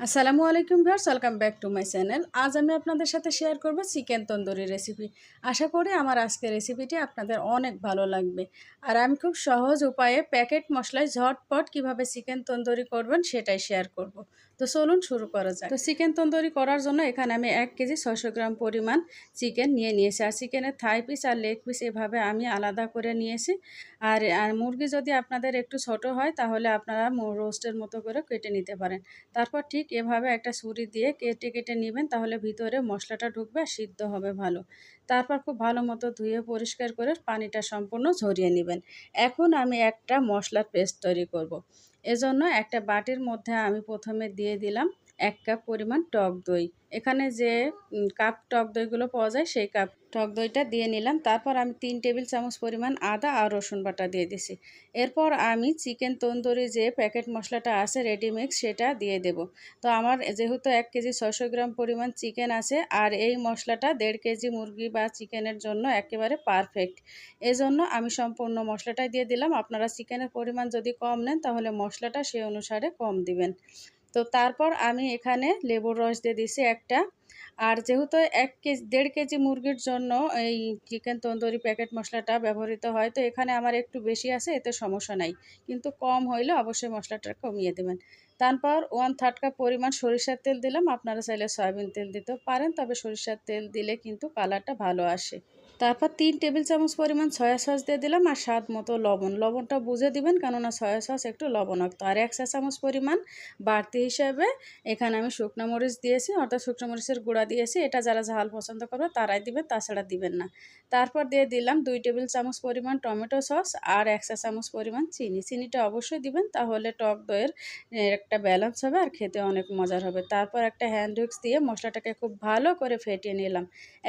আসসালামু আলাইকুম viewers, welcome back to my channel. আজ আমি আপনাদের সাথে শেয়ার করব চিকেন তন্দুরি রেসিপি। আশা করি আমার আজকের রেসিপিটি আপনাদের অনেক ভালো লাগবে। আর আমি খুব সহজ উপায়ে প্যাকেট মশলায় ঝটপট কীভাবে চিকেন তন্দুরি করবেন সেটাই শেয়ার করব। তো চলুন শুরু করা যাক। তো চিকেন তন্দুরি করার জন্য এখানে আমি এক কেজি ছশো গ্রাম পরিমাণ চিকেন নিয়ে নিয়েছি। আর চিকেনের থাই পিস আর লেগ পিস এভাবে আমি আলাদা করে নিয়েছি। আর আর মুরগি যদি আপনাদের একটু ছোট হয় তাহলে আপনারা রোস্টের মতো করে কেটে নিতে পারেন। তারপর ঠিক এভাবে একটা ছুরি দিয়ে কেটে কেটে নেবেন তাহলে ভিতরে মশলাটা ঢুকবে আর সিদ্ধ হবে ভালো তারপর খুব ভালো মতো ধুয়ে পরিষ্কার করে পানিটা সম্পূর্ণ ঝরিয়ে নেবেন এখন আমি একটা মশলার পেস্ট তৈরি করব। এজন্য একটা বাটির মধ্যে আমি প্রথমে দিয়ে দিলাম এক কাপ পরিমাণ টক দই। এখানে যে কাপ টক দইগুলো পাওয়া যায়, সেই কাপ টক দইটা দিয়ে নিলাম। তারপর আমি তিন টেবিল চামচ পরিমাণ আদা আর রসুন বাটা দিয়ে দিছি। এরপর আমি চিকেন তন্দুরি যে প্যাকেট মশলাটা আছে, রেডিমিক্স, সেটা দিয়ে দেব। তো আমার যেহেতু এক কেজি ছশো গ্রাম পরিমাণ চিকেন আছে, আর এই মশলাটা দেড় কেজি মুরগি বা চিকেনের জন্য একেবারে পারফেক্ট। এজন্য আমি সম্পূর্ণ মশলাটাই দিয়ে দিলাম। আপনারা চিকেনের পরিমাণ যদি কম নেন, তাহলে মশলাটা সেই অনুসারে কম দিবেন। তো তারপর আমি এখানে লেবুর রস দিয়ে দিছি একটা। আর যেহেতু এক কেজি, দেড় কেজি মুরগির জন্য এই চিকেন তন্দুরি প্যাকেট মশলাটা ব্যবহৃত হয়, তো এখানে আমার একটু বেশি আছে, এতে সমস্যা নাই। কিন্তু কম হইলে অবশ্যই মশলাটা কমিয়ে দেবেন। তারপর ওয়ান থার্ড কাপ পরিমাণ সরিষার তেল দিলাম, আপনারা চাইলে সয়াবিন তেল দিতেও পারেন, তবে সরিষার তেল দিলে কিন্তু কালারটা ভালো আসে। তারপর তিন টেবিল চামচ পরিমাণ সয়া সস দিয়ে দিলাম আর স্বাদ মতো লবণ। লবণটা বুঝে দিবেন কেননা সয়া সস একটু লবণাক্ত। আর এক চা চামচ পরিমাণ বাড়তি হিসাবে এখানে আমি শুকনো মরিচ দিয়েছি, অর্থাৎ শুকনো মরিচের গুঁড়া দিয়েছি। এটা যারা ঝাল পছন্দ করবে তারাই দিবেন, তাছাড়া দিবেন না। তারপর দিয়ে দিলাম দুই টেবিল চামচ পরিমাণ টমেটো সস আর এক চা চামচ পরিমাণ চিনি। চিনিটা অবশ্যই দিবেন, তাহলে টক দইয়ের একটা ব্যালেন্স হবে আর খেতে অনেক মজার হবে। তারপর একটা হ্যান্ড উইক্স দিয়ে মশলাটাকে খুব ভালো করে ফেটিয়ে নিলাম।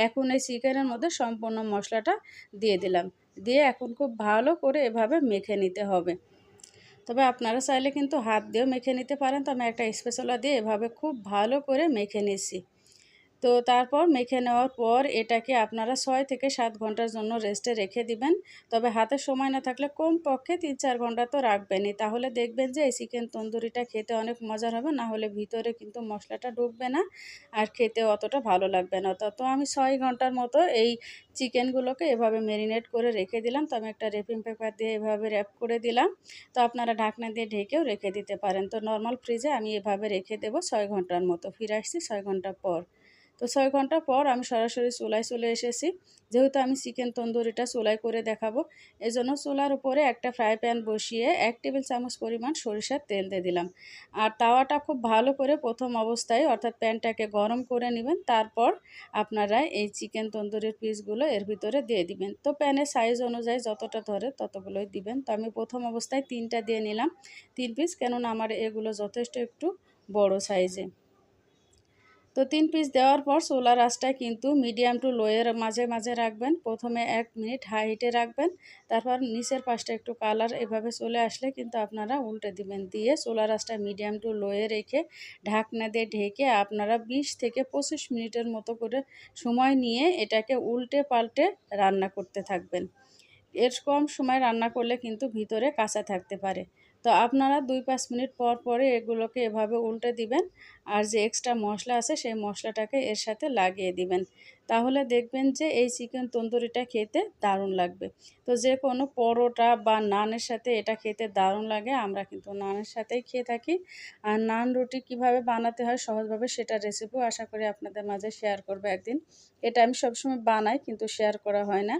এখন এই চিকেনের মধ্যে সম্পূর্ণ সম্পূর্ণ মশলাটা দিয়ে দিলাম। দিয়ে এখন খুব ভালো করে এভাবে মেখে নিতে হবে। তবে আপনারা চাইলে কিন্তু হাত দিয়েও মেখে নিতে পারেন। তো আমি একটা স্পেশালা দিয়ে এভাবে খুব ভালো করে মেখে নিচ্ছি তো তারপর মেখে নেওয়ার পর এটাকে আপনারা ছয় থেকে সাত ঘণ্টার জন্য রেস্টে রেখে দিবেন। তবে হাতে সময় না থাকলে কম পক্ষে তিন চার ঘণ্টা তো রাখবেনই। তাহলে দেখবেন যে এই চিকেন তন্দুরিটা খেতে অনেক মজার হবে, না হলে ভিতরে কিন্তু মশলাটা ঢুকবে না আর খেতে অতটা ভালো লাগবে না। তো আমি ছয় ঘণ্টার মতো এই চিকেনগুলোকে এভাবে ম্যারিনেট করে রেখে দিলাম। তো আমি একটা রেপিং পেপার দিয়ে এভাবে র্যাপ করে দিলাম। তো আপনারা ঢাকনা দিয়ে ঢেকেও রেখে দিতে পারেন। তো নর্মাল ফ্রিজে আমি এভাবে রেখে দেবো ছয় ঘণ্টার মতো। ফিরে আসছি ছয় ঘণ্টা পর। তো ছয় ঘণ্টা পর আমি সরাসরি চুলায় চলে এসেছি। যেহেতু আমি চিকেন তন্দুরিটা চুলাই করে দেখাবো, এজন্য চুলার উপরে একটা ফ্রাই প্যান বসিয়ে এক টেবিল চামচ পরিমাণ সরিষার তেল দিয়ে দিলাম। আর তাওয়াটা খুব ভালো করে প্রথম অবস্থায় অর্থাৎ প্যানটাকে গরম করে নেবেন, তারপর আপনারা এই চিকেন তন্দুরির পিসগুলো এর ভিতরে দিয়ে দিবেন। তো প্যানের সাইজ অনুযায়ী যতটা ধরে ততগুলোই দিবেন। তো আমি প্রথম অবস্থায় তিনটা দিয়ে নিলাম, তিন পিস, কেননা আমার এগুলো যথেষ্ট একটু বড় সাইজে। তো তিন পিস দেওয়ার পর সোলার আঁচটা কিন্তু মিডিয়াম টু লোয়ের মাঝে মাঝে রাখবেন। প্রথমে এক মিনিট হাই হিটে রাখবেন, তারপর নিচের পাশটা একটু কালার এভাবে চলে আসলে কিন্তু আপনারা উল্টে দিবেন। দিয়ে সোলার আঁচটা মিডিয়াম টু লোয়ে রেখে ঢাকনা দিয়ে ঢেকে আপনারা 20 থেকে পঁচিশ মিনিটের মতো করে সময় নিয়ে এটাকে উল্টে পাল্টে রান্না করতে থাকবেন। এর কম সময় রান্না করলে কিন্তু ভিতরে কাঁচা থাকতে পারে। তো আপনারা দুই পাঁচ মিনিট পর পরে এগুলোকে এভাবে উল্টে দিবেন আর যে এক্সট্রা মশলা আছে সেই মশলাটাকে এর সাথে লাগিয়ে দিবেন। তাহলে দেখবেন যে এই চিকেন তন্দুরিটা খেতে দারুণ লাগবে। তো যে কোনো পরোটা বা নানের সাথে এটা খেতে দারুণ লাগে, আমরা কিন্তু নানের সাথেই খেয়ে থাকি। আর নান রুটি কীভাবে বানাতে হয় সহজভাবে সেটা রেসিপিও আশা করি আপনাদের মাঝে শেয়ার করব একদিন। এটা আমি সবসময় বানাই কিন্তু শেয়ার করা হয় না।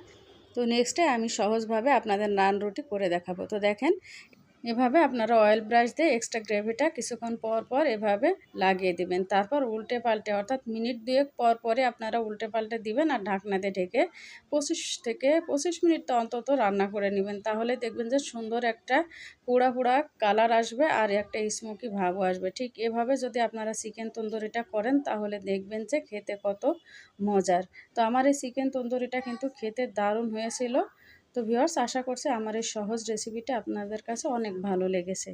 তো নেক্সটে আমি সহজভাবে আপনাদের নান রুটি করে দেখাবো। তো দেখেন এভাবে আপনারা অয়েল ব্রাশ দিয়ে এক্সট্রা গ্রেভিটা কিছুক্ষণ পর পর এভাবে লাগিয়ে দিবেন। তারপর উল্টে পাল্টে অর্থাৎ মিনিট দুয়েক পর পরে আপনারা উল্টে পাল্টে দিবেন আর ঢাকনাতে ঢেকে পঁচিশ থেকে পঁচিশ মিনিট তো অন্তত রান্না করে নেবেন। তাহলে দেখবেন যে সুন্দর একটা পুড়া পুড়া কালার আসবে আর একটা স্মোকি ভাবও আসবে। ঠিক এভাবে যদি আপনারা চিকেন তন্দুরিটা করেন তাহলে দেখবেন যে খেতে কত মজার। তো আমার এই চিকেন তন্দুরিটা কিন্তু খেতে দারুণ হয়েছিল। তো ভিওর্স আশা করছি আমার এই সহজ রেসিপিটা আপনাদের কাছে অনেক ভালো লেগেছে।